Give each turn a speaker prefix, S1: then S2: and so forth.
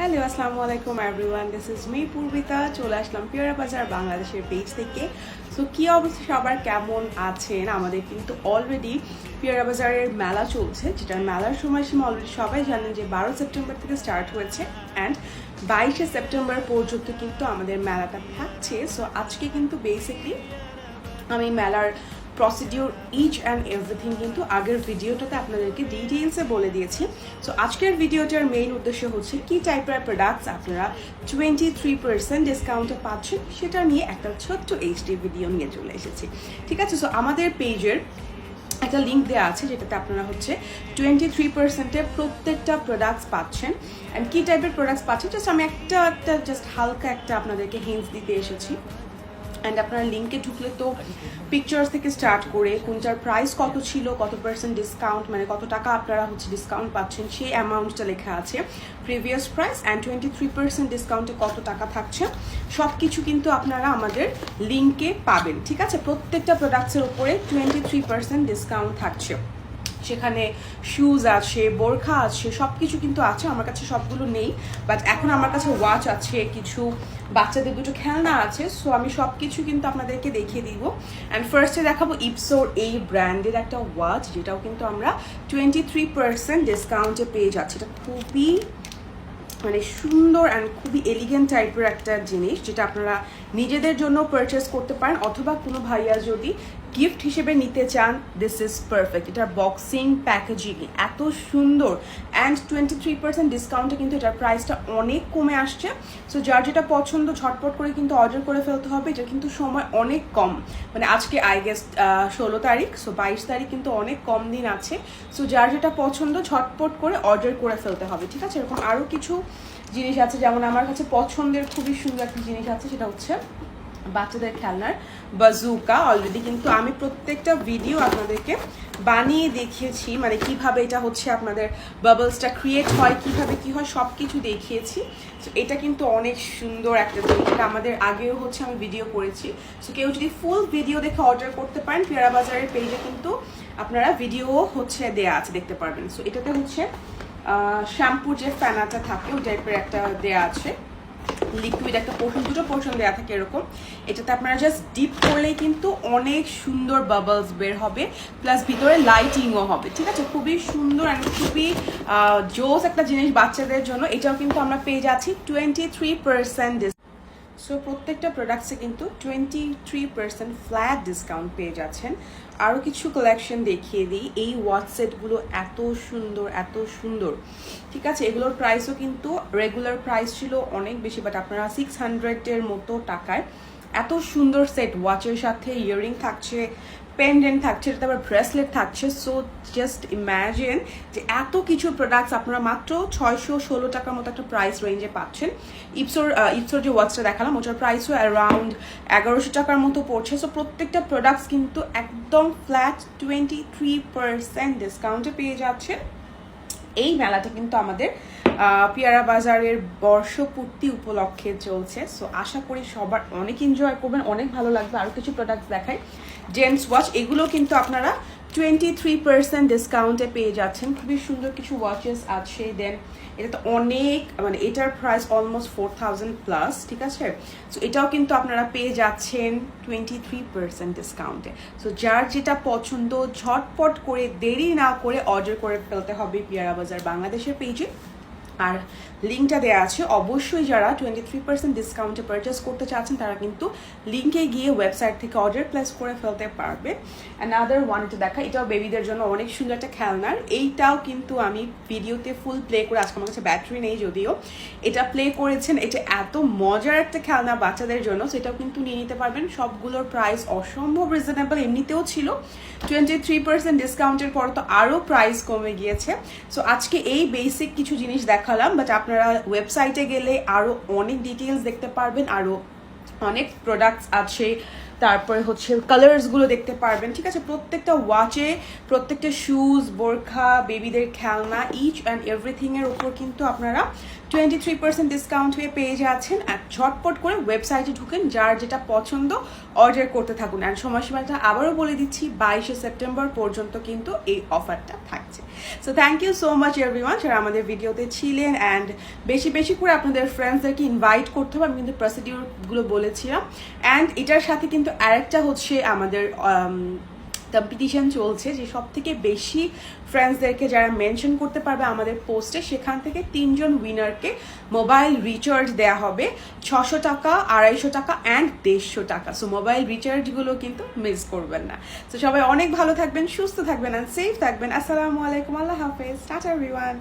S1: Hello আসসালামু আলাইকুম everyone this is me Purbita চলে আসলাম পিয়ারা বাজার বাংলাদেশের পেজ থেকে। সো কি অবস্থা? সবার কেমন আছেন? আমাদের কিন্তু অলরেডি পিয়ারা বাজারের মেলা চলছে যেটা মেলার সময়সীমা অলরেডি সবাই জানেন যে বারো সেপ্টেম্বর থেকে স্টার্ট হয়েছে। অ্যান্ড বাইশে সেপ্টেম্বর পর্যন্ত কিন্তু আমাদের মেলাটা থাকছে। সো আজকে কিন্তু বেসিকলি আমি মেলার প্রসিডিউর ইচ অ্যান্ড এভরিথিং কিন্তু আগের ভিডিওটাতে আপনাদেরকে ডিটেলসে বলে দিয়েছি। সো আজকের ভিডিওটার মেইন উদ্দেশ্য হচ্ছে কি টাইপের প্রোডাক্টস আপনারা টোয়েন্টি থ্রি পার্সেন্ট ডিসকাউন্টে পাচ্ছেন সেটা নিয়ে একটা ছোট্ট এইচডি ভিডিও নিয়ে চলে এসেছি। ঠিক আছে? সো আমাদের পেজের একটা লিঙ্ক দেওয়া আছে যেটাতে আপনারা হচ্ছে টোয়েন্টি থ্রি পার্সেন্টের প্রত্যেকটা প্রোডাক্টস পাচ্ছেন। অ্যান্ড কী টাইপের প্রোডাক্টস পাচ্ছেন? জাস্ট আমি একটা একটা জাস্ট হালকা একটা আপনাদেরকে হিন্টস দিতে এসেছি। অ্যান্ড আপনার লিঙ্কে ঢুকলে তো পিকচার্স থেকে স্টার্ট করে কোনটার প্রাইস কত ছিল, কত পার্সেন্ট ডিসকাউন্ট মানে কত টাকা আপনারা হচ্ছে ডিসকাউন্ট পাচ্ছেন, সেই অ্যামাউন্টটা লেখা আছে। Previous price and twenty three percent ডিসকাউন্টে কত টাকা থাকছে সব কিছু কিন্তু আপনারা আমাদের লিঙ্কে পাবেন, ঠিক আছে? প্রত্যেকটা প্রোডাক্টসের উপরে টোয়েন্টি থ্রি পার্সেন্ট ডিসকাউন্ট থাকছে। সেখানে শুজ আছে, বোরখা আছে সব কিছু কিন্তু আছে, আমার কাছে সবগুলো নেই। বাট এখন আমার কাছে ওয়াচ আছে, কিছু বাচ্চাদের দুটো খেলনা আছে সো আমি সব কিছু কিন্তু আপনাদেরকে দেখিয়ে দিব। অ্যান্ড ফার্স্টে দেখাবো ইপসোর এই ব্র্যান্ডের একটা ওয়াচ যেটাও কিন্তু আমরা টোয়েন্টি থ্রি পার্সেন্ট ডিসকাউন্টে পেয়ে যাচ্ছি। এটা খুবই মানে সুন্দর অ্যান্ড খুবই এলিগেন্ট টাইপের একটা জিনিস, যেটা আপনারা নিজেদের জন্য পারচেস করতে পারেন, অথবা কোনো ভাইয়া যদি গিফট হিসেবে নিতে চান দিস ইজ পারফেক্ট এটার বক্সিং প্যাকেজিং এত সুন্দর অ্যান্ড টোয়েন্টি থ্রি পার্সেন্ট ডিসকাউন্টে কিন্তু এটার প্রাইসটা অনেক কমে আসছে। সো যার যেটা পছন্দ, ঝটপট করে কিন্তু অর্ডার করে ফেলতে হবে। এটা কিন্তু সময় অনেক কম। মানে আজকে আই গেস ষোলো তারিখ সো বাইশ তারিখ কিন্তু অনেক কম দিন আছে। সো যার যেটা পছন্দ, ঝটপট করে অর্ডার করে ফেলতে হবে, ঠিক আছে? এরকম আরও কিছু জিনিস আছে, যেমন আমার কাছে পছন্দের খুবই সুন্দর একটা জিনিস আছে, সেটা হচ্ছে বাচ্চাদের খেলনার বাজুকা অলরেডি কিন্তু আমি প্রত্যেকটা ভিডিও আপনাদেরকে বানিয়ে দেখিয়েছি মানে কীভাবে এটা হচ্ছে আপনাদের বাবলসটা ক্রিয়েট হয়, কীভাবে কি হয় সব কিছু দেখিয়েছি। সো এটা কিন্তু অনেক সুন্দর একটা জিনিস। এটা আমাদের আগেও হচ্ছে আমি ভিডিও করেছি। সো কেউ যদি ফুল ভিডিও দেখে অর্ডার করতে পারেন, পেয়ারা বাজারের পেজে কিন্তু আপনারা ভিডিও হচ্ছে দেয়া আছে, দেখতে পারবেন। সো এটাতে হচ্ছে শ্যাম্পুর যে ফ্যানাটা থাকে, ওই টাইপের একটা দেয়া আছে। লিকুইড একটা পোর্শন দুটো পোর্শন দেওয়া থাকে এরকম। এটাতে আপনারা জাস্ট ডিপ করলেই কিন্তু অনেক সুন্দর বাবলস বের হবে প্লাস ভিতরে লাইটিংও হবে, ঠিক আছে? খুবই সুন্দর অ্যান্ড খুবই জোস একটা জিনিস বাচ্চাদের জন্য। এটাও কিন্তু আমরা পেয়ে যাচ্ছি টোয়েন্টি থ্রি পার্সেন্ট সো প্রত্যেকটা প্রোডাক্টসে কিন্তু twenty three percent flat discount পেয়ে যাচ্ছেন। আরও কিছু কালেকশন দেখিয়ে দিই। এই ওয়াটসেটগুলো এত সুন্দর এত সুন্দর। ঠিক আছে? এগুলোর প্রাইসও কিন্তু রেগুলার প্রাইস ছিল অনেক বেশি বাট আপনারা সিক্স হান্ড্রেডের মতো টাকায় এত সুন্দর সেট ওয়াচের সাথে ইয়ারিং থাকছে পেন্ডেন্ট থাকছে এটাতে আবার ব্রেসলেট থাকছে সো জাস্ট ইম্যাজিন যে এত কিছু প্রোডাক্টস আপনারা মাত্র ছয়শো ষোলো টাকার মতো একটা প্রাইস রেঞ্জে পাচ্ছেন। ইপসোর ইপসোর যে ওয়াচটা দেখালাম, ওটার প্রাইসও অ্যারাউন্ড এগারোশো টাকার মতো পড়ছে। সো প্রত্যেকটা প্রোডাক্টস কিন্তু একদম ফ্ল্যাট টোয়েন্টি থ্রি পার্সেন্ট ডিসকাউন্টে পেয়ে যাচ্ছেন। এই মেলাটা কিন্তু আমাদের পিয়ারা বাজারের বর্ষপূর্তি উপলক্ষে চলছে। সো আশা করি সবার অনেক এনজয় করবেন, অনেক ভালো লাগবে। আরও কিছু প্রোডাক্টস দেখাই। জেন্টস ওয়াচ এগুলো কিন্তু আপনারা টোয়েন্টি থ্রি পার্সেন্ট ডিসকাউন্টে পেয়ে যাচ্ছেন। খুবই সুন্দর কিছু ওয়াচেস আছে। দেন এটা তো অনেক মানে এটার price almost four thousand plus ঠিক আছে? সো এটাও কিন্তু আপনারা পেয়ে যাচ্ছেন টোয়েন্টি থ্রি পার্সেন্ট ডিসকাউন্টে সো যার যেটা পছন্দ, ঝটপট করে, দেরি না করে অর্ডার করে ফেলতে হবে পিয়ারা বাজার বাংলাদেশের পেজে আর লিঙ্কটা দেওয়া আছে। অবশ্যই যারা টোয়েন্টি থ্রি পার্সেন্ট ডিসকাউন্টে পারচেস করতে চাচ্ছেন, তারা কিন্তু লিঙ্কে গিয়ে ওয়েবসাইট থেকে অর্ডার প্লেস করে ফেলতে পারবে। অ্যান্ড আদার ওয়ান এটা দেখা, এটাও বেবিদের জন্য অনেক সুন্দর একটা খেলনার। এইটাও কিন্তু আমি ভিডিওতে ফুল প্লে করে, আজকে আমার কাছে ব্যাটারি নেই যদিও, এটা প্লে করেছেন। এটা এত মজার একটা খেলনা বাচ্চাদের জন্য, সেটাও কিন্তু নিয়ে নিতে পারবেন। সবগুলোর প্রাইস অসম্ভব রিজনেবল এমনিতেও ছিল। টোয়েন্টি থ্রি পার্সেন্ট ডিসকাউন্টের পর তো আরও প্রাইস কমে গিয়েছে। সো আজকে এই বেসিক কিছু জিনিস দেখালাম বাট আপনারা ওয়েবসাইটে গেলে আরও অনেক ডিটেলস দেখতে পারবেন আরও অনেক প্রোডাক্টস আছে। তারপরে হচ্ছে কালার্সগুলো দেখতে পারবেন, ঠিক আছে? প্রত্যেকটা ওয়াচে প্রত্যেকটা শুজ বোরখা বেবিদের খেলনা ইচ অ্যান্ড এভরিথিংয়ের উপর কিন্তু আপনারা টোয়েন্টি থ্রি পার্সেন্ট ডিসকাউন্ট হয়ে পেয়ে যাচ্ছেন। আর ঝটপট করে ওয়েবসাইটে ঢুকেন, যার যেটা পছন্দ অর্ডার করতে থাকুন। অ্যান্ড সময়সীমাটা আবারও বলে দিচ্ছি, বাইশে সেপ্টেম্বর পর্যন্ত কিন্তু এই অফারটা থাকছে। So thank you so much everyone যারা আমাদের ভিডিওতে ছিলেন অ্যান্ড বেশি বেশি করে আপনাদের ফ্রেন্ডসদেরকে ইনভাইট করতে হবে, আমি কিন্তু প্রসিডিউরগুলো বলেছিলাম। অ্যান্ড এটার সাথে কিন্তু আরেকটা হচ্ছে আমাদের কম্পিটিশন চলছে, যে সব থেকে বেশি ফ্রেন্ডসদেরকে যারা মেনশন করতে পারবে আমাদের পোস্টে সেখান থেকে তিনজন উইনারকে মোবাইল রিচার্জ দেওয়া হবে, ছশো টাকা, আড়াইশো টাকা অ্যান্ড দেড়শো টাকা। সো মোবাইল রিচার্জগুলো কিন্তু মিস করবেন না। তো সবাই অনেক ভালো থাকবেন, সুস্থ থাকবেন অ্যান্ড সেফ থাকবেন। আসসালামু আলাইকুম, আল্লাহ হাফেজ। Tata everyone